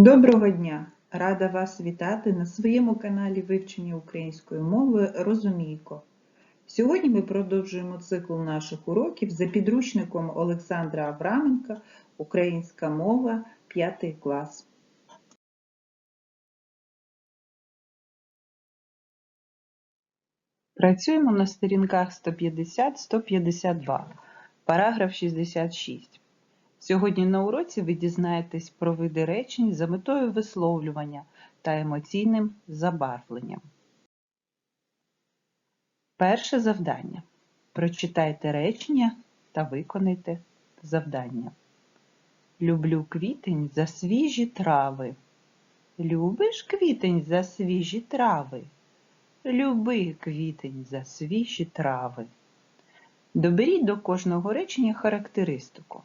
Доброго дня! Рада вас вітати на своєму каналі вивчення української мови Розумійко. Сьогодні ми продовжуємо цикл наших уроків за підручником Олександра Авраменка Українська мова 5 клас. Працюємо на сторінках 150-152, параграф 66. Сьогодні на уроці ви дізнаєтесь про види речень за метою висловлювання та емоційним забарвленням. Перше завдання. Прочитайте речення та виконайте завдання. Люблю квітень за свіжі трави. Любиш квітень за свіжі трави? Люби квітень за свіжі трави. Доберіть до кожного речення характеристику.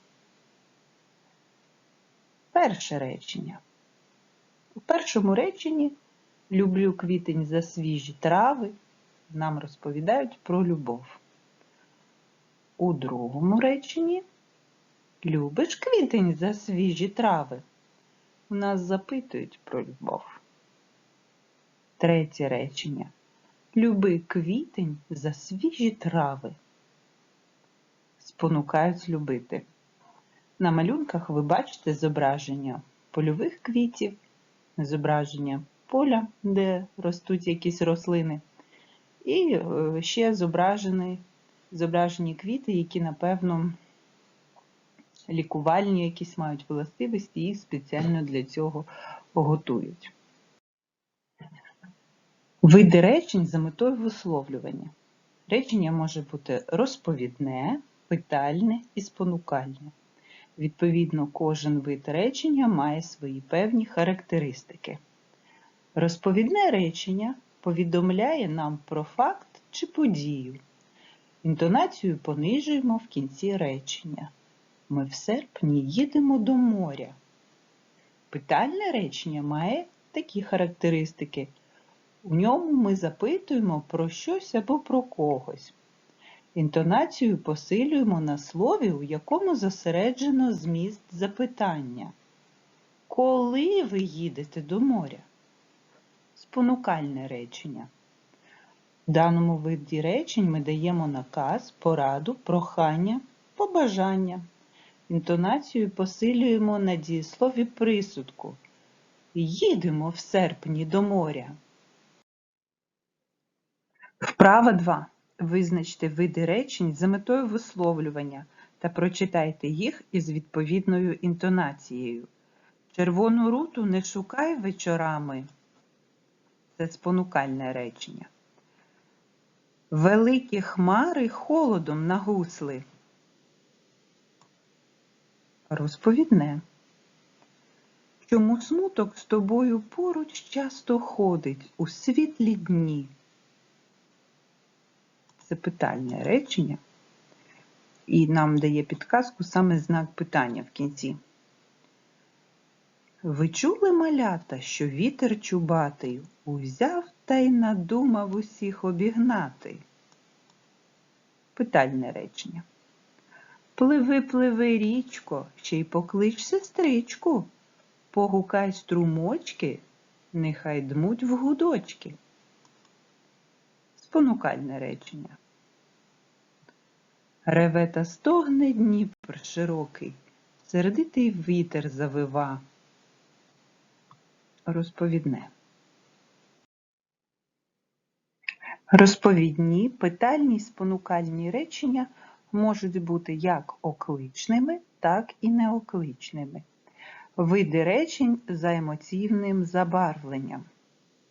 Перше речення. У першому реченні люблю квітень за свіжі трави. Нам розповідають про любов. У другому реченні любиш квітень за свіжі трави. У нас запитують про любов. Третє речення. Люби квітень за свіжі трави. Спонукають любити. На малюнках ви бачите зображення польових квітів, зображення поля, де ростуть якісь рослини, і е, ще зображені, зображені квіти, які, напевно, лікувальні якісь мають властивості, їх спеціально для цього готують. Види речень за метою висловлювання. Речення може бути розповідне, питальне і спонукальне. Відповідно, кожен вид речення має свої певні характеристики. Розповідне речення повідомляє нам про факт чи подію. Інтонацію понижуємо в кінці речення. Ми в серпні їдемо до моря. Питальне речення має такі характеристики. У ньому ми запитуємо про щось або про когось. Інтонацію посилюємо на слові, у якому зосереджено зміст запитання. Коли ви їдете до моря? Спонукальне речення. В даному виді речень ми даємо наказ, пораду, прохання, побажання. Інтонацію посилюємо на дієслові присудку. Їдемо в серпні до моря. Вправа 2. Визначте види речень за метою висловлювання та прочитайте їх із відповідною інтонацією. Червону руту не шукай вечорами. Це спонукальне речення. Великі хмари холодом нагусли. Розповідне. Чому смуток з тобою поруч часто ходить у світлі дні? Це питальне речення, і нам дає підказку саме знак питання в кінці. Ви чули малята, що вітер чубатий узяв та й надумав усіх обігнати? Питальне речення. Пливи, пливи, річко, ще й поклич сестричку, погукай струмочки, нехай дмуть в гудочки. Спонукальне речення. Реве та стогне Дніпр широкий, сердитий вітер завива. Розповідне. Розповідні, питальні, спонукальні речення можуть бути як окличними, так і неокличними. Види речень за емоційним забарвленням.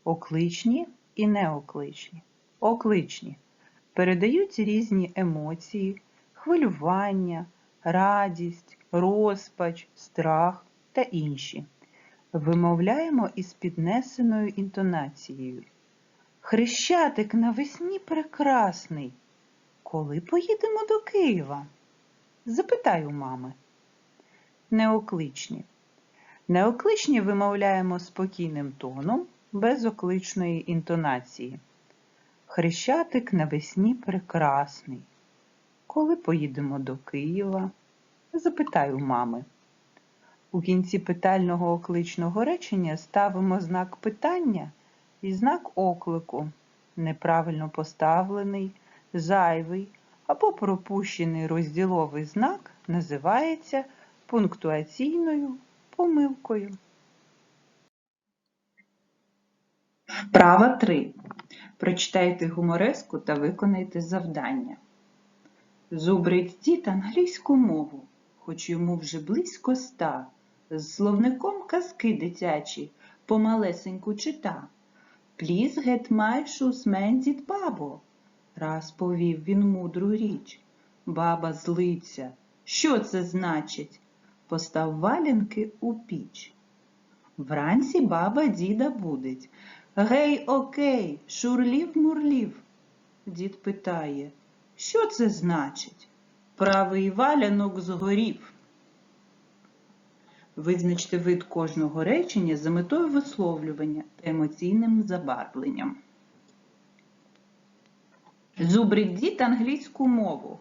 Окличні і неокличні. Окличні передають різні емоції, хвилювання, радість, розпач, страх та інші. Вимовляємо із піднесеною інтонацією. Хрещатик навесні прекрасний. Коли поїдемо до Києва? Запитай у мами. Неокличні. Неокличні вимовляємо спокійним тоном, без окличної інтонації. Хрещатик навесні прекрасний. Коли поїдемо до Києва? Запитай у мами. У кінці питального окличного речення ставимо знак питання і знак оклику. Неправильно поставлений, зайвий або пропущений розділовий знак називається пунктуаційною помилкою. Вправа 3. Прочитайте гумореску та виконайте завдання. Зубрить дід англійську мову, хоч йому вже близько ста, з словником казки дитячі помалесеньку чита. Пліз гет майшу смендід бабо, раз повів він мудру річ. Баба злиться. Що це значить? Постав валянки у піч. Вранці баба діда будить. Гей, окей, шурлів-мурлів. Дід питає, що це значить? Правий валянок згорів. Визначте вид кожного речення за метою висловлювання та емоційним забарвленням. Зубрить дід англійську мову,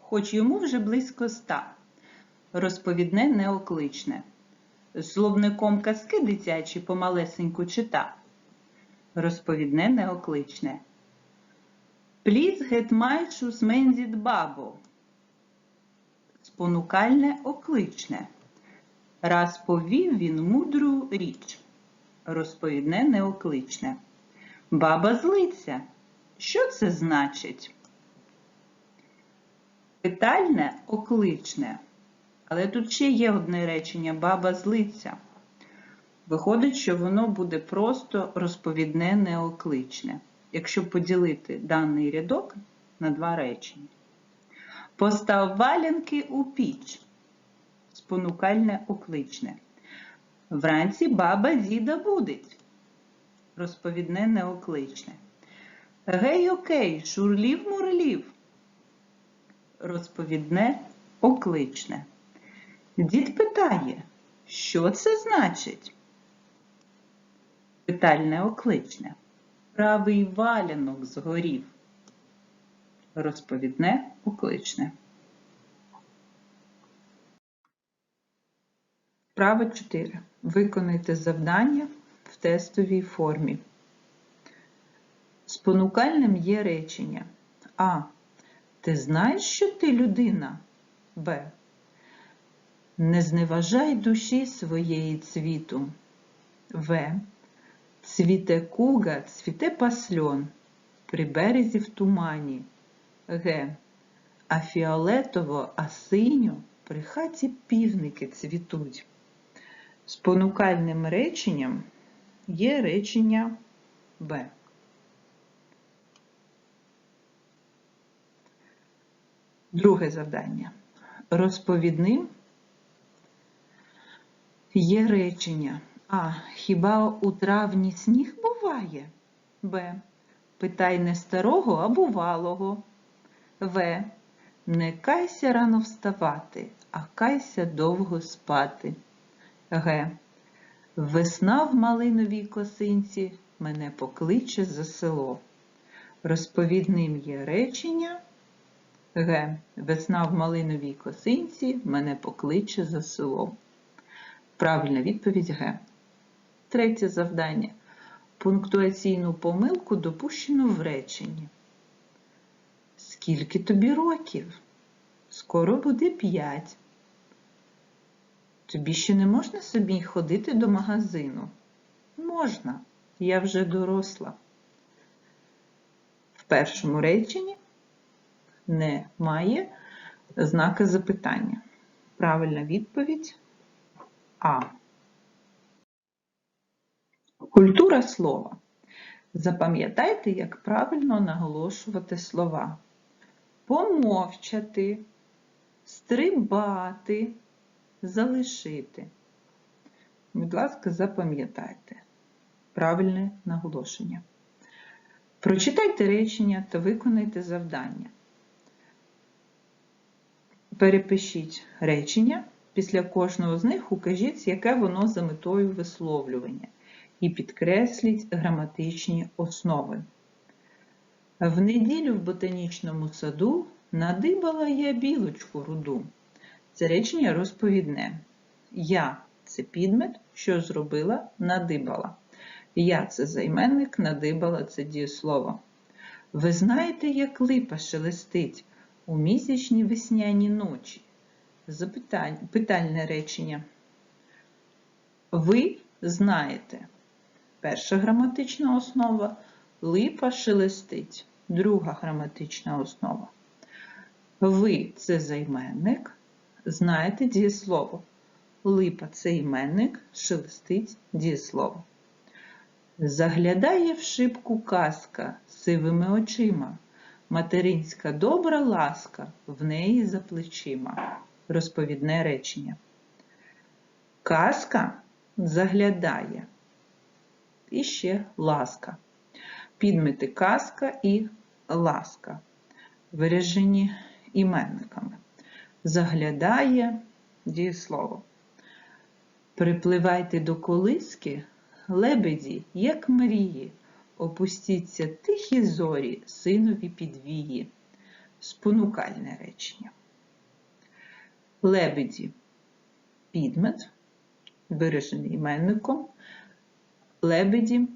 хоч йому вже близько ста. Розповідне неокличне. Словником казки дитячі помалесеньку чита. Розповідне неокличне. Пліз гет майшус мензіт бабо. Спонукальне окличне. Раз повів він мудру річ. Розповідне неокличне. Баба злиться. Що це значить? Питальне окличне. Але тут ще є одне речення баба злиться. Виходить, що воно буде просто розповідне неокличне, якщо поділити даний рядок на два речення. Постав валянки у піч. Спонукальне окличне. Вранці баба діда будить. Розповідне неокличне. Гей, окей, шурлів-мурлів. Розповідне окличне. Дід питає, що це значить? Питальне окличне. Правий валянок згорів. Розповідне окличне. Вправа 4. Виконайте завдання в тестовій формі. Спонукальним є речення А. Ти знаєш, що ти людина? Б. Не зневажай душі своєї цвіту. В. Цвіте куга, цвіте пасльон, при березі в тумані. Г. А фіолетово, а синьо при хаті півники цвітуть. Спонукальним реченням є речення Б. Друге завдання. Розповідним є речення А. Хіба у травні сніг буває? Б. Питай не старого, а бувалого. В. Не кайся рано вставати, а кайся довго спати. Г. Весна в малиновій косинці мене покличе за село. Розповідним є речення. Г. Весна в малиновій косинці мене покличе за село. Правильна відповідь Г. Третє завдання. Пунктуаційну помилку допущено в реченні. Скільки тобі років? Скоро буде п'ять. Тобі ще не можна собі ходити до магазину? Можна, я вже доросла. В першому реченні немає знака запитання. Правильна відповідь А. Культура слова. Запам'ятайте, як правильно наголошувати слова. Помовчати, стрибати, залишити. Будь ласка, запам'ятайте правильне наголошення. Прочитайте речення та виконайте завдання. Перепишіть речення. Після кожного з них укажіть, яке воно за метою висловлювання, і підкресліть граматичні основи. В неділю в ботанічному саду надибала я білочку руду. Це речення розповідне. Я це підмет, що зробила, надибала. Я це займенник, надибала це дієслово. Ви знаєте, як липа шелестить у місячні весняні ночі? Запитань, питальне речення. Ви знаєте. Перша граматична основа липа шелестить. Друга граматична основа. Ви це займенник, знаєте дієслово. Липа це іменник, шелестить дієслово. Заглядає в шибку казка сивими очима. Материнська добра ласка в неї за плечима. Розповідне речення. Казка заглядає. І ще ласка. Підмети казка і ласка. Виражені іменниками. Заглядає дієслово. Припливайте до колиски, лебеді, як мрії, опустіться тихі зорі, синові підвії. Спонукальне речення. Лебеді підмет, виражений іменником. Лебеді.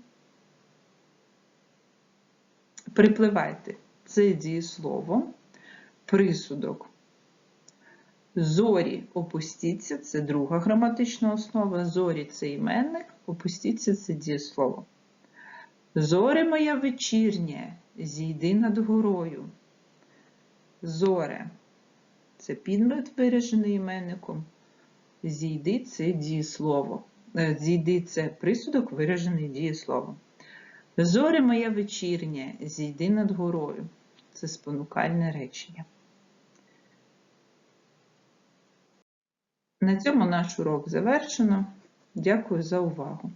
Припливайте це дієслово, присудок. Зорі опустіться це друга граматична основа. Зорі це іменник, опустіться це дієслово. Зоре моя вечірнє, зійди над горою. Зоре це підмет, виражений іменником. Зійди це дієслово. Е, Зійди це присудок, виражений дієсловом. Зоре моя вечірнє, зійди над горою. Це спонукальне речення. На цьому наш урок завершено. Дякую за увагу.